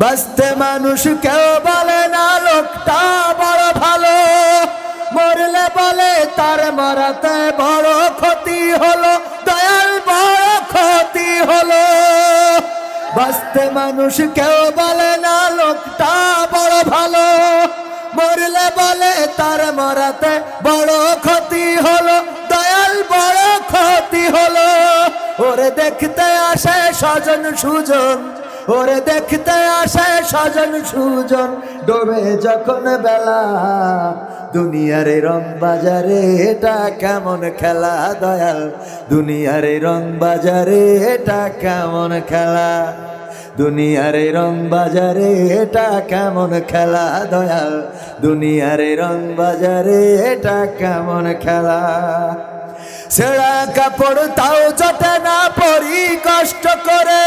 বাঁচতে মানুষ কেউ বলে না, লোকটা বড় ভালো। মরলে বলে তার মরাতে বড় ক্ষতি হলো, দয়াল বড় ক্ষতি হলো। বাঁচতে মানুষ কেউ বলে না, লোকটা বড় ভালো। মরলে বলে তার মরাতে বড় ক্ষতি হলো, দয়াল বড় ক্ষতি হলো। ওরে দেখতে আসে স্বজন সুজন ওরে দেখতে আসে স্বজন সুজন, ডোবে যখন বেলা। দুনিয়ার রং বাজারে এটা কেমন খেলা, দয়াল? দুনিয়ার রং বাজারে এটা কেমন খেলা? দুনিয়ার রং বাজারে এটা কেমন খেলা, দয়াল? দুনিয়ার রং বাজারে এটা কেমন খেলা? সেরা কাপড় তাও জটে না, পরি কষ্ট করে।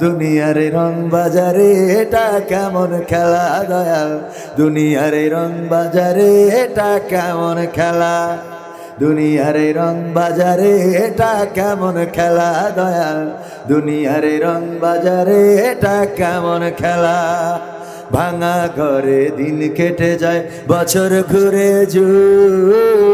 দুনিয়ার রং বাজারে, এটা কেমন খেলা দয়াল দুনিয়ার রং বাজারে, এটা কেমন খেলা? দুনিয়ার রং বাজারে, এটা কেমন খেলা দয়াল দুনিয়ার রং বাজারে, এটা কেমন খেলা? ভাঙা ঘরে দিন কেটে যায়, বছর ঘুরে এই